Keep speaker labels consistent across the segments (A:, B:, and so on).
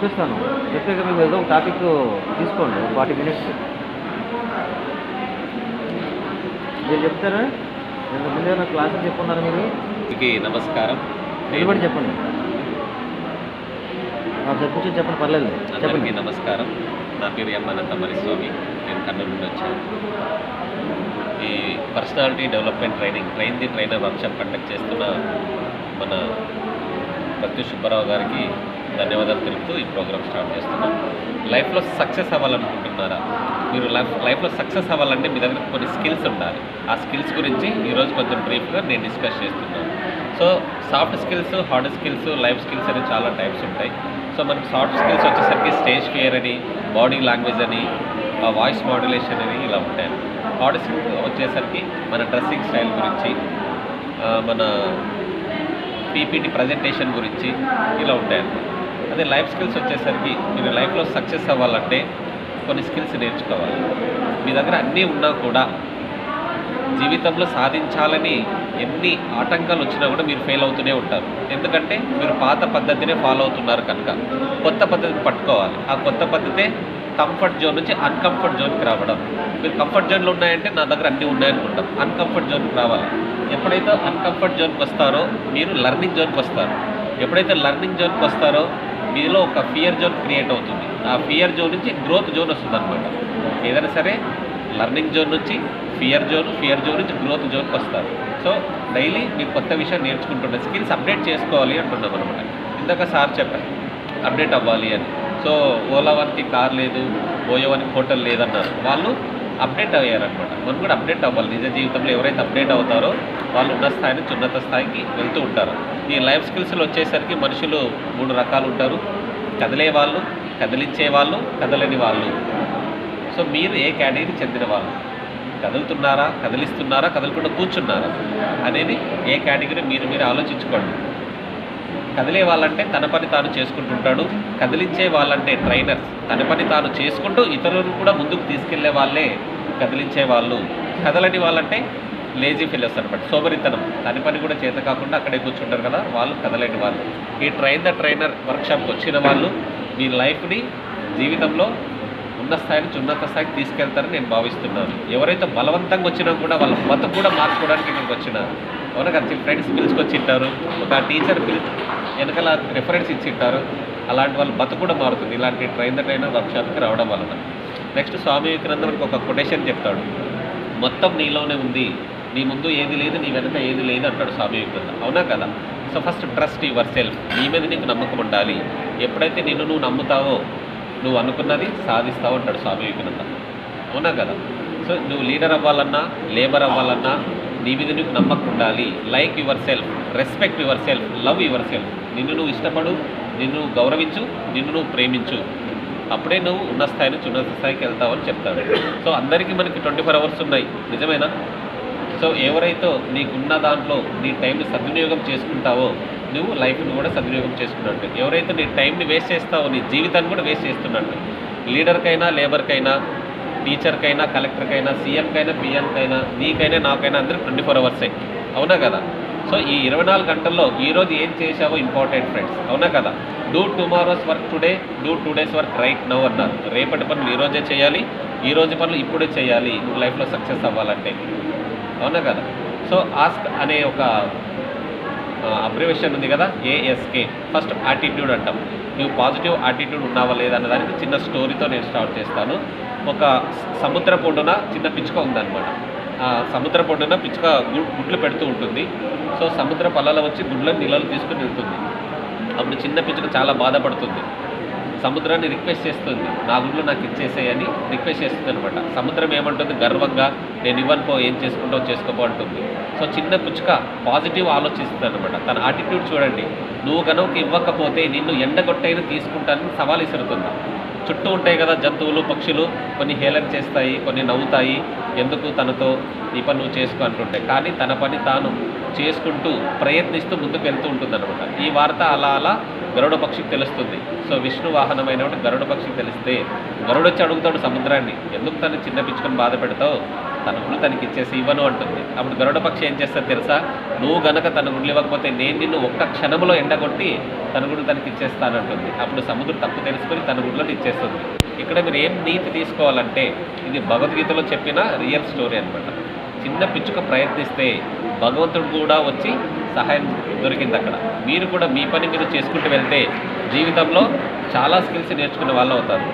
A: పంపిస్తాను చెప్పే మీరు ఏదో ఒక టాపిక్ తీసుకోండి ఫార్టీ మినిట్స్ మీరు చెప్తారా? నేను ముందు ఏమైనా క్లాసెస్ చెప్పున్నారా మీరు?
B: అందరికీ నమస్కారం.
A: నిలబడి చెప్పండి. కూర్చొని చెప్పండి పర్లేదు చెప్పండి.
B: నమస్కారం. నా పేరు ఎం అనంతమరి స్వామి నేను కర్నూలు నుండి వచ్చాను. ఈ personality development training train the trainer workshop conduct చేస్తున్న మన ప్రత్యు సుబ్బారావు గారికి ధన్యవాదాలు తెలుపుతూ ఈ ప్రోగ్రామ్ స్టార్ట్ చేస్తున్నాం. లైఫ్లో సక్సెస్ అవ్వాలనుకుంటున్నారా? మీరు లైఫ్ లైఫ్లో సక్సెస్ అవ్వాలంటే మీ దగ్గర కొన్ని స్కిల్స్ ఉండాలి. ఆ స్కిల్స్ గురించి ఈరోజు కొంచెం బ్రీఫ్గా నేను డిస్కస్ చేస్తున్నాను. So soft skills hard skills life skills అని చాలా టైప్స్ ఉంటాయి. సో మనకి సాఫ్ట్ స్కిల్స్ వచ్చేసరికి స్టేజ్ ఫియర్ అని బాడీ లాంగ్వేజ్ అని వాయిస్ మాడ్యులేషన్ అని ఇలా ఉంటాయి హార్డ్ స్కిల్స్ వచ్చేసరికి మన డ్రెస్సింగ్ స్టైల్ గురించి మన పీపీటీ ప్రజెంటేషన్ గురించి ఇలా ఉంటాయి అన్నమాట. అదే లైఫ్ స్కిల్స్ వచ్చేసరికి మీరు లైఫ్లో సక్సెస్ అవ్వాలంటే కొన్ని స్కిల్స్ నేర్చుకోవాలి. మీ దగ్గర అన్నీ ఉన్నా కూడా జీవితంలో సాధించాలని ఎన్ని ఆటంకాలు వచ్చినా కూడా మీరు ఫెయిల్ అవుతూనే ఉంటారు. ఎందుకంటే మీరు పాత పద్ధతినే ఫాలో అవుతున్నారు కనుక. కొత్త పద్ధతిని పట్టుకోవాలి. ఆ కొత్త పద్ధతే కంఫర్ట్ జోన్ నుంచి అన్కంఫర్ట్ జోన్కి రావడం. మీరు కంఫర్ట్ జోన్లో ఉన్నాయంటే నా దగ్గర అన్నీ ఉన్నాయనుకుంటాం. అన్కంఫర్ట్ జోన్కి రావాలి. ఎప్పుడైతే అన్కంఫర్ట్ జోన్కి వస్తారో మీరు లర్నింగ్ జోన్కి వస్తారు. ఎప్పుడైతే లర్నింగ్ జోన్కి వస్తారో మీలో ఒక ఫియర్ జోన్ క్రియేట్ అవుతుంది. ఆ ఫియర్ జోన్ నుంచి గ్రోత్ జోన్ వస్తుంది అనమాట ఏదైనా సరే లర్నింగ్ జోన్ నుంచి ఫియర్ జోన్ ఫియర్ జోన్ నుంచి గ్రోత్ జోన్కి వస్తారు. సో డైలీ మీరు కొత్త విషయం నేర్చుకుంటుండే స్కిల్స్ అప్డేట్ చేసుకోవాలి అంటున్నాం అనమాట ఇందాక సార్ చెప్పారు అప్డేట్ అవ్వాలి అని. సో ఓలా వన్కి కార్ లేదు ఓయో వన్కి హోటల్ లేదన్నారు. వాళ్ళు అప్డేట్ అయ్యారనమాట మనం కూడా అప్డేట్ అవ్వాలి. నిజ జీవితంలో ఎవరైతే అప్డేట్ అవుతారో వాళ్ళు ఉన్న స్థాయి నుంచి ఉన్నత స్థాయికి వెళ్తూ ఉంటారు. ఈ లైఫ్ స్కిల్స్లో వచ్చేసరికి మనుషులు మూడు రకాలు ఉంటారు. కదిలే వాళ్ళు కదిలించే వాళ్ళు కదలని వాళ్ళు. సో మీరు ఏ కేటగిరీ చెందిన వాళ్ళు? కదులుతున్నారా కదిలిస్తున్నారా కదలకుండా కూర్చున్నారా అనేది ఏ కేటగిరీ మీరు మీరు ఆలోచించుకోండి. కదిలే వాళ్ళంటే తన పని తాను చేసుకుంటుంటాడు. కదిలించే వాళ్ళంటే ట్రైనర్స్ తన పని తాను చేసుకుంటూ ఇతరులను కూడా ముందుకు తీసుకెళ్ళే వాళ్ళే కదిలించే వాళ్ళు. కదలని వాళ్ళంటే లేజీ ఫిల్లర్స్ అనమాట సోమరితనం. దాని పని కూడా చేత కాకుండా అక్కడే కూర్చుంటారు కదా వాళ్ళు కదలేని వాళ్ళు. ఈ ట్రైన్ ద ట్రైనర్ వర్క్షాప్కి వచ్చిన వాళ్ళు మీ లైఫ్ని జీవితంలో ఉన్న స్థాయి నుంచి ఉన్నత స్థాయికి తీసుకెళ్తారని నేను భావిస్తున్నాను. ఎవరైతే బలవంతంగా వచ్చినా కూడా వాళ్ళ బతుకు కూడా మార్చుకోవడానికి ఇక్కడికి వచ్చినారు అవునా కదా? ఫ్రెండ్స్ పిలుచుకొచ్చి ఉంటారు ఒక టీచర్ పిలి వెనకాల రిఫరెన్స్ ఇచ్చింటారు అలాంటి వాళ్ళ బతుకు కూడా మారుతుంది. ఇలాంటి ట్రైన్ ద ట్రైనర్ వర్క్షాప్కి రావడం వలన. నెక్స్ట్ స్వామి వివేకానందరికి ఒక కొటేషన్ చెప్తాడు. మొత్తం నీలోనే ఉంది. నీ ముందు ఏది లేదు నీ వెనక ఏది లేదు అంటాడు స్వామి వివేకానంద అవునా కదా? So first trust yourself. నీ మీద నీకు నమ్మకం ఉండాలి. ఎప్పుడైతే నిన్ను నువ్వు నమ్ముతావో నువ్వు అనుకున్నది సాధిస్తావు అంటాడు స్వామి వివేకానంద అవునా కదా? సో నువ్వు లీడర్ అవ్వాలన్నా లేబర్ అవ్వాలన్నా నీ మీద నీకు నమ్మకం ఉండాలి. Like yourself respect yourself love yourself. నిన్ను నువ్వు ఇష్టపడు నిన్ను గౌరవించు నిన్ను నువ్వు ప్రేమించు. అప్పుడే నువ్వు ఉన్న స్థాయి నుంచి ఉన్నత స్థాయికి వెళ్తావు అని చెప్తాడు. సో అందరికీ మనకి ట్వంటీ ఫోర్ అవర్స్ ఉన్నాయి. నిజమేనా? సో ఎవరైతే నీకున్న దాంట్లో నీ టైంని సద్వినియోగం చేసుకుంటావో నువ్వు లైఫ్ని కూడా సద్వినియోగం చేసుకున్నట్టు. ఎవరైతే నీ టైంని వేస్ట్ చేస్తావో నీ జీవితాన్ని కూడా వేస్ట్ చేస్తున్నట్టు. లీడర్కైనా లేబర్కైనా టీచర్కైనా కలెక్టర్కైనా సీఎంకైనా పిఎంకైనా నీకైనా నాకైనా అందరికి ట్వంటీ ఫోర్ అవర్సే. అవునా కదా? సో ఈ ఇరవై నాలుగు గంటల్లో ఈరోజు ఏం చేశావో ఇంపార్టెంట్ ఫ్రెండ్స్. అవునా కదా? Do tomorrow's work today do today's work right now అన్నారు. రేపటి పనులు ఈరోజే చేయాలి ఈ రోజు పనులు ఇప్పుడే చేయాలి నువ్వు లైఫ్లో సక్సెస్ అవ్వాలంటే. అవునా కదా? సో ఆస్క్ అనే ఒక అబ్రివేషన్ ఉంది కదా ఏఎస్కే ఫస్ట్ యాటిట్యూడ్ అంటాం. నువ్వు పాజిటివ్ యాటిట్యూడ్ ఉన్నావా లేదా అన్న దానికి చిన్న స్టోరీతో నేను స్టార్ట్ చేస్తాను. ఒక సముద్ర పొడ్డున చిన్న పిచ్చుక ఉందన్నమాట. సముద్ర పొడ్డున పిచ్చుక గుడ్లు పెడుతూ ఉంటుంది. సో సముద్ర పల్లలో వచ్చి గుడ్లను నీళ్ళలో తీసుకుని వెళ్తుంది. అప్పుడు చిన్న పిచ్చుక చాలా బాధపడుతుంది. సముద్రాన్ని రిక్వెస్ట్ చేస్తుంది. నా గుడ్లు నాకు ఇచ్చేసేయని రిక్వెస్ట్ చేస్తుంది అనమాట సముద్రం ఏమంటుంది? గర్వంగా నేను ఇవ్వను పో ఏం చేసుకుంటావు చేసుకోపో అంటుంది. సో చిన్న పుచ్చుక పాజిటివ్ ఆలోచిస్తుంది అనమాట తన ఆటిట్యూడ్ చూడండి. నువ్వు కనుక ఇవ్వకపోతే నిన్ను ఎండగొట్టైనా తీసుకుంటానని సవాల్ ఇసురుతుంది చుట్టూ ఉంటాయి కదా జంతువులు పక్షులు. కొన్ని హేళన చేస్తాయి కొన్ని నవ్వుతాయి. ఎందుకు తనతో ఈ పని నువ్వు చేసుకో అంటుంటాయి కానీ తన పని తాను చేసుకుంటూ ప్రయత్నిస్తూ ముందుకు వెళ్తూ ఉంటుంది ఈ వార్త అలా అలా గరుడ పక్షికి తెలుస్తుంది. సో విష్ణు వాహనమైనటువంటి గరుడ పక్షికి తెలిస్తే గరుడు వచ్చి అడుగుతాడు సముద్రాన్ని ఎందుకు తను చిన్న పిచ్చుకొని బాధ పెడతావు? తన గుళ్ళు తనకి ఇచ్చేసి ఇవ్వను అంటుంది. అప్పుడు గరుడ పక్షి ఏం చేస్తా తెలుసా? నువ్వు గనక తన గుళ్ళు ఇవ్వకపోతే నేను నిన్ను ఒక్క క్షణంలో ఎండగొట్టి తన గుడ్లు తనకి ఇచ్చేస్తానంటుంది అప్పుడు సముద్రం తప్పు తెలుసుకొని తన గుడ్లను ఇచ్చేస్తుంది. ఇక్కడ మీరు ఏం నీతి తీసుకోవాలంటే ఇది భగవద్గీతలో చెప్పిన రియల్ స్టోరీ అనమాట చిన్న పిచ్చుక ప్రయత్నిస్తే భగవంతుడు కూడా వచ్చి సహాయం దొరికింది అక్కడ. మీరు కూడా మీ పని మీరు చేసుకుంటూ వెళ్తే జీవితంలో చాలా స్కిల్స్ నేర్చుకునే వాళ్ళు అవుతారు.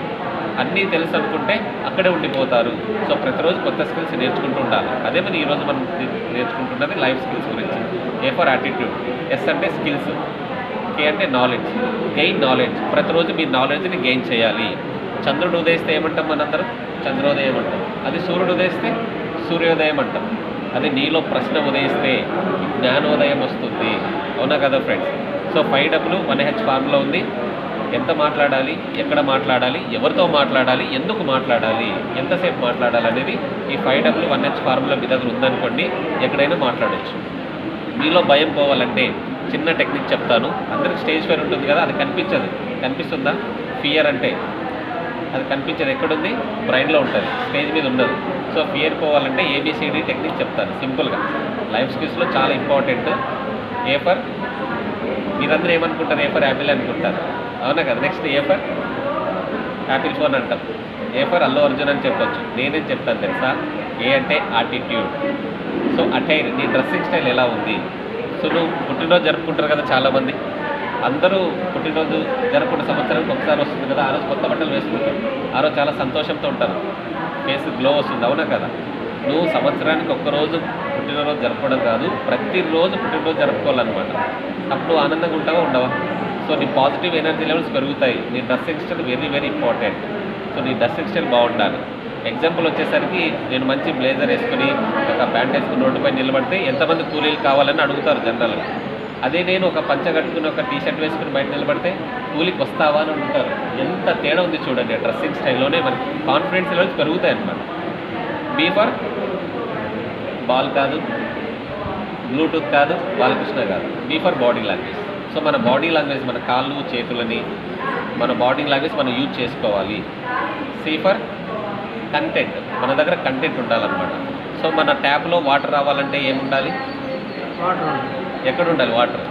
B: అన్నీ తెలుసు అనుకుంటే అక్కడే ఉండిపోతారు. సో ప్రతిరోజు కొత్త స్కిల్స్ నేర్చుకుంటూ ఉండాలి. అదే మరి ఈరోజు మనం నేర్చుకుంటున్నది లైఫ్ స్కిల్స్ గురించి. ఏ ఫర్ యాటిట్యూడ్ ఎస్ అంటే స్కిల్స్. కే అంటే నాలెడ్జ్ గెయిన్ నాలెడ్జ్ ప్రతిరోజు మీ నాలెడ్జ్ని గెయిన్ చేయాలి. చంద్రుడు ఉదయిస్తే ఏమంటాం మనందరం? చంద్రోదయం అంటాం. అది సూర్యుడు ఉదయిస్తే? సూర్యోదయం అంటాం. అది నీలో ప్రశ్న ఉదయిస్తే జ్ఞానోదయం వస్తుంది. అవునా కదా friends so five W one H ఫార్మ్లో ఉంది. ఎంత మాట్లాడాలి ఎక్కడ మాట్లాడాలి ఎవరితో మాట్లాడాలి ఎందుకు మాట్లాడాలి ఎంతసేపు మాట్లాడాలి అనేది ఈ five W one H formula మీ దగ్గర ఉందనుకోండి ఎక్కడైనా మాట్లాడవచ్చు మీలో భయం పోవాలంటే చిన్న టెక్నిక్ చెప్తాను. అందరికి స్టేజ్ ఫేర్ ఉంటుంది కదా అది కనిపించదు. కనిపిస్తుందా? ఫియర్ అంటే అది కనిపించదు. ఎక్కడుంది? బ్రైన్లో ఉంటుంది. స్టేజ్ మీద ఉండదు. సో ఫియర్ పోవాలంటే ఏబిసిడి టెక్నిక్ చెప్తాను. సింపుల్గా లైఫ్ స్కిల్స్లో చాలా ఇంపార్టెంట్ ఏ ఫర్ మీరందరూ ఏమనుకుంటారు? ఏ ఫర్ యాపిల్ అనుకుంటారు. అవునా కదా next A for? Apple phone అంటాం. A for? అల్లు అర్జున్ అని చెప్పొచ్చు. నేనేం చెప్తాను తెలుసా? ఏ అంటే ఆటిట్యూడ్ సో అటైర్ నీ డ్రెస్సింగ్ స్టైల్ ఎలా ఉంది? సో నువ్వు పుట్టినరోజు జరుపుకుంటారు కదా చాలామంది. అందరూ పుట్టినరోజు జరుపుకున్న సంవత్సరానికి ఒకసారి వస్తుంది కదా ఆ రోజు కొత్త బట్టలు వేసుకుంటారు. ఆ రోజు చాలా సంతోషంతో ఉంటారు. ఫేస్ గ్లో వస్తుంది అవునా కదా? నువ్వు సంవత్సరానికి ఒక్కరోజు పుట్టినరోజు జరుపుకోవడం కాదు ప్రతిరోజు పుట్టినరోజు జరుపుకోవాలన్నమాట. అప్పుడు ఆనందంగా ఉంటావా ఉండవా? సో నీ పాజిటివ్ ఎనర్జీ లెవెల్స్ పెరుగుతాయి. నీ dress style very very important. So నీ డ్రెస్సింగ్ ఎక్స్టైల్ బాగుండాలి. ఎగ్జాంపుల్ వచ్చేసరికి నేను మంచి బ్లేజర్ వేసుకుని ఒక ప్యాంట్ వేసుకుని రోడ్డుపై నిలబడితే ఎంతమంది కూలీలు కావాలని అడుగుతారు జనరల్గా. అదే నేను ఒక పంచ కట్టుకుని ఒక టీ షర్ట్ వేసుకుని బయట నిలబడితే కూలికి వస్తావా అని ఉంటారు ఎంత తేడా ఉంది చూడండి ఆ డ్రెస్సింగ్ స్టైల్లోనే మనకి కాన్ఫిడెన్స్ లెవెల్స్ పెరుగుతాయి అన్నమాట. బీ ఫర్ బాల్ కాదు బ్లూటూత్ కాదు బాలకృష్ణ కాదు. B for body language so మన బాడీ లాంగ్వేజ్ మన కాళ్ళు చేతులని మన బాడీ లాంగ్వేజ్ మనం యూజ్ చేసుకోవాలి. సి ఫర్ కంటెంట్ మన దగ్గర కంటెంట్ ఉండాలన్నమాట. సో మన ట్యాప్లో వాటర్ రావాలంటే ఏముండాలి? ఎక్కడ ఉండాలి. వాటర్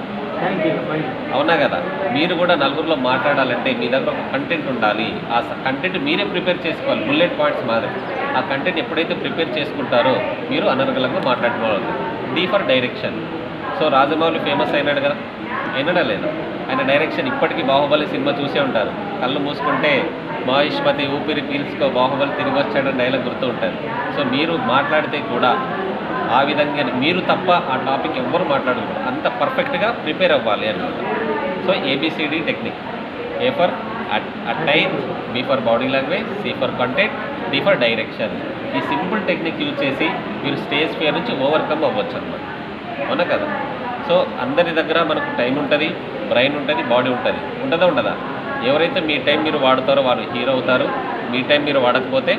B: అవునా కదా? మీరు కూడా నలుగురిలో మాట్లాడాలంటే మీ దగ్గర ఒక కంటెంట్ ఉండాలి. ఆ కంటెంట్ మీరే ప్రిపేర్ చేసుకోవాలి. బుల్లెట్ పాయింట్స్ మాదిరి. ఆ కంటెంట్ ఎప్పుడైతే ప్రిపేర్ చేసుకుంటారో మీరు అనర్గళంగా మాట్లాడుకోవాలి. D for direction so Rajamouli famous అయినాడు కదా? అయినాడా ఆయన డైరెక్షన్ ఇప్పటికీ బాహుబలి సినిమా చూసే ఉంటారు. కళ్ళు మూసుకుంటే మహిష్మతి ఊపిరి పీల్చుకో బాహుబలి తిరిగి వచ్చాడని డైలాగ్ గుర్తు ఉంటుంది. సో మీరు మాట్లాడితే కూడా ఆ విధంగా మీరు తప్ప ఆ టాపిక్ ఎవ్వరు మాట్లాడకూడదు అంత పర్ఫెక్ట్గా ప్రిపేర్ అవ్వాలి అనమాట so ABCD technique. A for attain B for body language C for content D for direction ఈ సింపుల్ టెక్నిక్ యూజ్ చేసి మీరు స్టేజ్ ఫియర్ నుంచి ఓవర్కమ్ అవ్వచ్చు అనమాట అవునా కదా? సో అందరి దగ్గర మనకు టైం ఉంటుంది బ్రెయిన్ ఉంటుంది బాడీ ఉంటుంది. ఉంటుందా ఉండదా? ఎవరైతే మీ టైం మీరు వాడతారో వాళ్ళు హీరో అవుతారు. మీ టైం మీరు వాడకపోతే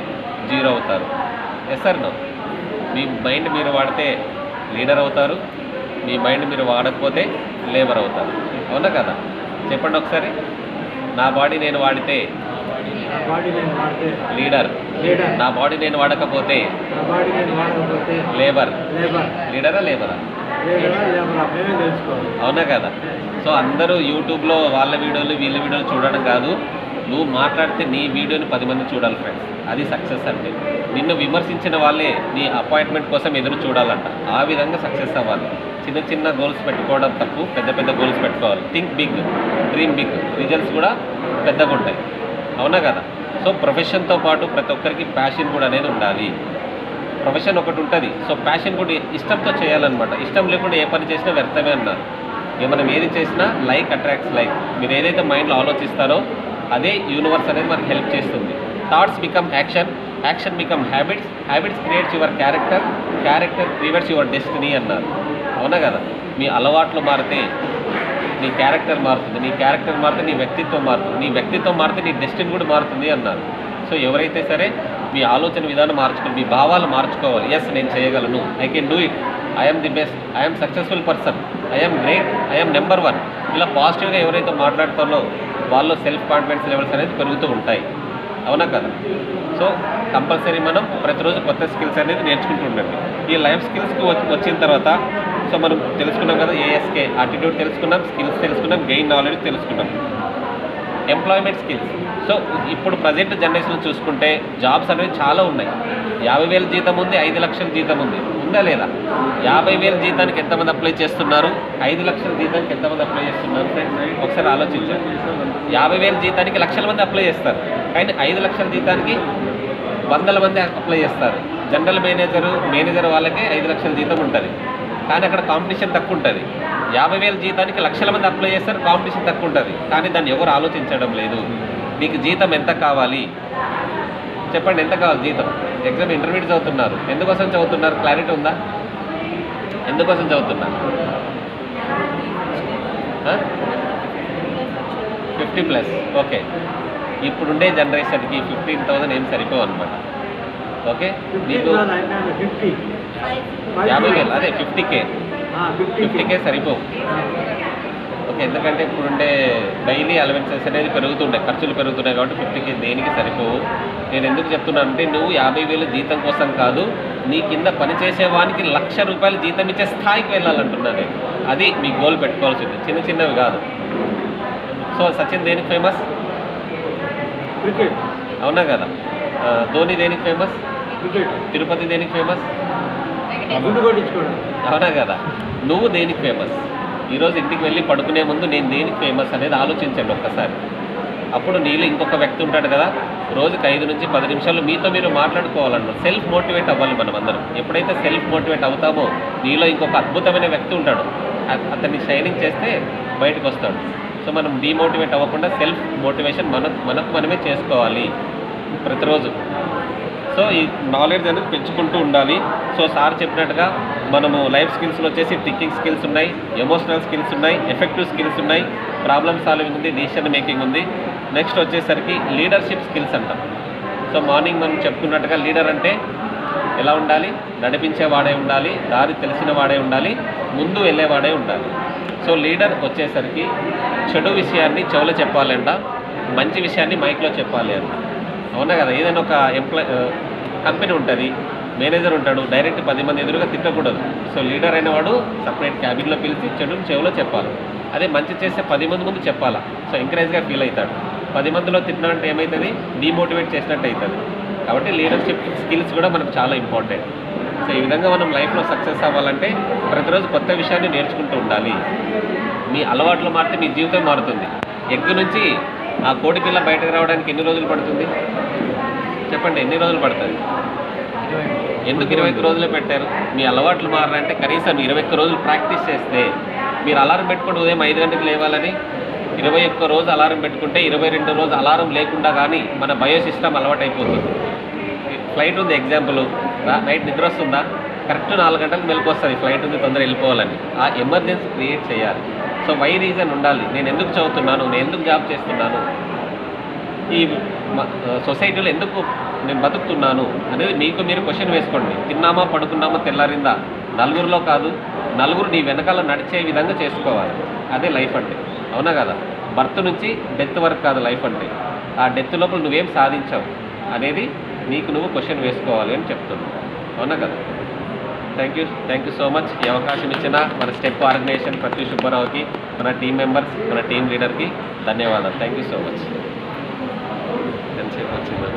B: జీరో అవుతారు. ఎస్ సార్ నో మీ మైండ్ మీరు వాడితే లీడర్ అవుతారు. మీ మైండ్ మీరు వాడకపోతే లేబర్ అవుతారు. అవునా కదా? చెప్పండి ఒకసారి. నా బాడీ నేను వాడితే
A: నా బాడీ నేను వాడితే
B: లీడర్
A: లీడర్
B: నా బాడీ నేను వాడకపోతే లేబర్ లీడరా లేబరా అవునా కదా? సో అందరూ యూట్యూబ్లో వాళ్ళ వీడియోలు వీళ్ళ వీడియోలు చూడడం కాదు. నువ్వు మాట్లాడితే నీ వీడియోని పది మంది చూడాలి ఫ్రెండ్స్ అది సక్సెస్ అంటే. నిన్ను విమర్శించిన వాళ్ళే నీ అపాయింట్మెంట్ కోసం ఎదురు చూడాలంట. ఆ విధంగా సక్సెస్ అవ్వాలి. చిన్న చిన్న గోల్స్ పెట్టుకోవడం తప్పు. పెద్ద పెద్ద గోల్స్ పెట్టుకోవాలి. Think big dream big results కూడా పెద్దగా ఉంటాయి. అవునా కదా? సో ప్రొఫెషన్తో పాటు ప్రతి ఒక్కరికి ప్యాషన్ కూడా అనేది ఉండాలి. ప్రొఫెషన్ ఒకటి ఉంటుంది. సో ప్యాషన్ కూడా ఇష్టంతో చేయాలన్నమాట. ఇష్టం లేకుండా ఏ పని చేసినా వ్యర్థమే అన్నారు. ఇక మనం ఏది చేసినా లైక్ అట్రాక్ట్స్ లైక్. మీరు ఏదైతే మైండ్లో ఆలోచిస్తారో అదే యూనివర్స్ అనేది మనకు హెల్ప్ చేస్తుంది. Thoughts become action. Action become habits. Habits creates your character. Character creates your destiny అన్నారు. అవునా కదా? మీ అలవాట్లు మారితే నీ క్యారెక్టర్ మారుతుంది నీ క్యారెక్టర్ మారితే నీ వ్యక్తిత్వం మారుతుంది నీ వ్యక్తిత్వం మారితే నీ డెస్టిన్ కూడా మారుతుంది అన్నారు. సో ఎవరైతే సరే మీ ఆలోచన విధానం మార్చుకోవాలి మీ భావాలు మార్చుకోవాలి ఎస్ నేను చేయగలను I can do it I'm the best I'm successful person I'm great I'm number one ఇలా పాజిటివ్గా ఎవరైతే మాట్లాడుతారో వాళ్ళు సెల్ఫ్ కాన్ఫిడెన్స్ లెవెల్స్ అనేది పెరుగుతూ ఉంటాయి. అవునా కదా? సో కంపల్సరీ మనం ప్రతిరోజు కొత్త స్కిల్స్ అనేది నేర్చుకుంటూ ఉండండి. ఈ లైఫ్ స్కిల్స్కి వచ్చిన తర్వాత సో మనం తెలుసుకున్నాం కదా ఏఎస్ ఓకే అటిట్యూడ్ తెలుసుకున్నాం స్కిల్స్ తెలుసుకున్నాం గెయిన్ నాలెడ్జ్ తెలుసుకున్నాం. ఎంప్లాయ్మెంట్ స్కిల్స్ సో ఇప్పుడు ప్రజెంట్ జనరేషన్ చూసుకుంటే జాబ్స్ అనేవి చాలా ఉన్నాయి. యాభై వేల జీతం ఉంది ఐదు లక్షల జీతం ఉంది. ఉందా లేదా? యాభై వేల జీతానికి ఎంతమంది అప్లై చేస్తున్నారు? ఐదు లక్షల జీతానికి ఎంతమంది అప్లై చేస్తున్నారు? ఫ్రెండ్స్ ఒకసారి ఆలోచించండి యాభై వేల జీతానికి లక్షల మంది అప్లై చేస్తారు. కానీ ఐదు లక్షల జీతానికి వందల మంది అప్లై చేస్తారు. జనరల్ మేనేజరు మేనేజర్ వాళ్ళకే ఐదు లక్షల జీతం ఉంటుంది. కానీ అక్కడ కాంపిటీషన్ తక్కువ ఉంటుంది యాభై వేల జీతానికి లక్షల మంది అప్లై చేస్తారు కాంపిటీషన్ తక్కువ ఉంటుంది కానీ దాన్ని ఎవరు ఆలోచించడం లేదు. మీకు జీతం ఎంత కావాలి? చెప్పండి ఎంత కావాలి జీతం? ఎగ్జామ్ ఇంటర్మీడియట్ చదువుతున్నారు. ఎందుకోసం చదువుతున్నారు? క్లారిటీ ఉందా? ఎందుకోసం చదువుతున్నారు? Fifty plus. ఓకే. ఇప్పుడుండే జనరేషన్కి ఫిఫ్టీన్ థౌసండ్ ఏం సరిపోవు అనమాట ఓకే? నీకు
A: ఫిఫ్టీ
B: యాభై వేలు అదే ఫిఫ్టీ కే.
A: ఫిఫ్టీ
B: కే సరిపోవు. ఓకే ఎందుకంటే ఇప్పుడుండే డైలీ అలవెన్సెస్ అనేది పెరుగుతుంటాయి ఖర్చులు పెరుగుతున్నాయి కాబట్టి ఫిఫ్టీకి దేనికి సరిపోవు? నేను ఎందుకు చెప్తున్నాను అంటే నువ్వు యాభై వేలు జీతం కోసం కాదు నీ కింద పనిచేసే వానికి లక్ష రూపాయలు జీతం ఇచ్చే స్థాయికి వెళ్ళాలంటున్నాను నేను. అది మీ గోల్ పెట్టుకోవాల్సింది. చిన్న చిన్నవి కాదు. సో సచిన్ దేనికి ఫేమస్ అవునా కదా? ధోని దేనికి ఫేమస్ తిరుపతి దేనికి ఫేమస్
A: గుండు కొట్టించుకోవడం
B: అవునా కదా? నువ్వు దేనికి ఫేమస్ ఈరోజు ఇంటికి వెళ్ళి పడుకునే ముందు నేను దేనికి ఫేమస్ అనేది ఆలోచించండి ఒక్కసారి. అప్పుడు నీలో ఇంకొక వ్యక్తి ఉంటాడు కదా? రోజుకి ఐదు నుంచి పది నిమిషాలు మీతో మీరు మాట్లాడుకోవాలన్నారు సెల్ఫ్ మోటివేట్ అవ్వాలి మనం అందరం. ఎప్పుడైతే సెల్ఫ్ మోటివేట్ అవుతామో నీలో ఇంకొక అద్భుతమైన వ్యక్తి ఉంటాడు. అతన్ని షైనింగ్ చేస్తే బయటకు వస్తాడు. సో మనం డీమోటివేట్ అవ్వకుండా సెల్ఫ్ మోటివేషన్ మన మనకు మనమే చేసుకోవాలి ప్రతిరోజు. సో ఈ నాలెడ్జ్ అనేది పెంచుకుంటూ ఉండాలి. సో సార్ చెప్పినట్టుగా మనము లైఫ్ స్కిల్స్లో వచ్చేసి థింకింగ్ స్కిల్స్ ఉన్నాయి ఎమోషనల్ స్కిల్స్ ఉన్నాయి ఎఫెక్టివ్ స్కిల్స్ ఉన్నాయి ప్రాబ్లమ్ సాల్వింగ్ ఉంది డిసిషన్ మేకింగ్ ఉంది. నెక్స్ట్ వచ్చేసరికి లీడర్షిప్ స్కిల్స్ అంటాం. సో మార్నింగ్ మనం చెప్పుకున్నట్టుగా లీడర్ అంటే ఎలా ఉండాలి? నడిపించేవాడే ఉండాలి దారి తెలిసిన వాడే ఉండాలి ముందు వెళ్ళేవాడే ఉండాలి. సో లీడర్ వచ్చేసరికి చెడు విషయాన్ని చెవులో చెప్పాలంట మంచి విషయాన్ని మైక్లో చెప్పాలి అంట. అవునా కదా? ఏదైనా ఒక ఎంప్లాయ్ కంపెనీ ఉంటుంది మేనేజర్ ఉంటాడు డైరెక్ట్ పది మంది ఎదురుగా తిట్టకూడదు. సో లీడర్ అయిన వాడు సపరేట్ క్యాబిన్లో పిలిచి చెడుని చెవులో చెప్పాలి. అదే మంచి చేస్తే పది మంది ముందు చెప్పాలా. సో ఎంకరేజ్గా ఫీల్ అవుతాడు. పది మందిలో తిట్టినంటే ఏమవుతుంది డీమోటివేట్ చేసినట్టు అవుతుంది. కాబట్టి లీడర్షిప్ స్కిల్స్ కూడా మనకు చాలా ఇంపార్టెంట్. సో ఈ విధంగా మనం లైఫ్లో సక్సెస్ అవ్వాలంటే ప్రతిరోజు కొత్త విషయాన్ని నేర్చుకుంటూ ఉండాలి. మీ అలవాట్లు మారితే మీ జీవితం మారుతుంది. ఎగ్గు నుంచి ఆ కోడి పిల్ల బయటకు రావడానికి ఎన్ని రోజులు పడుతుంది? చెప్పండి ఎన్ని రోజులు పడుతుంది? ఎందుకు ఇరవై ఒక్క రోజులే పెట్టారు? మీ అలవాట్లు మారాలంటే కనీసం ఇరవై ఒక్క రోజులు ప్రాక్టీస్ చేస్తే మీరు అలారం పెట్టుకుంటే ఉదయం ఐదు గంటలకు లేవాలని ఇరవై ఒక్క రోజు అలారం పెట్టుకుంటే ఇరవై రెండు రోజు అలారం లేకుండా కానీ మన బయో సిస్టమ్ అలవాటైపోతుంది. ఫ్లైట్ ఉంది ఎగ్జాంపుల్ నైట్ నిద్ర వస్తుందా? కరెక్ట్ నాలుగు గంటలకు మెలకు ఫ్లైట్ ఉంది తొందరగా వెళ్ళిపోవాలని. ఆ ఎమర్జెన్సీ క్రియేట్ చేయాలి. సో వై రీజన్ ఉండాలి. నేను ఎందుకు చదువుతున్నాను? నేను ఎందుకు జాబ్ చేస్తున్నాను? ఈ మ- సొసైటీలో ఎందుకు నేను బతుకుతున్నాను అనేది నీకు మీరు క్వశ్చన్ వేసుకోండి. తిన్నామా పడుకున్నామా తెల్లారిందా? నలుగురిలో కాదు. నలుగురు నీ వెనకాల నడిచే విధంగా చేసుకోవాలి. అదే లైఫ్ అంటే. అవునా కదా? బర్త్ నుంచి డెత్ వరకు కాదు లైఫ్ అంటే. ఆ డెత్ లోపల నువ్వేం సాధించావు అనేది నీకు నువ్వు క్వశ్చన్ వేసుకోవాలి అని చెప్తున్నావు అవునా కదా? Thank you thank you so much ఈ అవకాశం ఇచ్చిన మన స్టెప్ ఆర్గనైజేషన్ ప్రతి సుబ్బారావుకి మన టీం మెంబర్స్ మన టీం లీడర్కి ధన్యవాదాలు. థ్యాంక్ యూ సో మచ్ ఎంతసేపు వచ్చిందా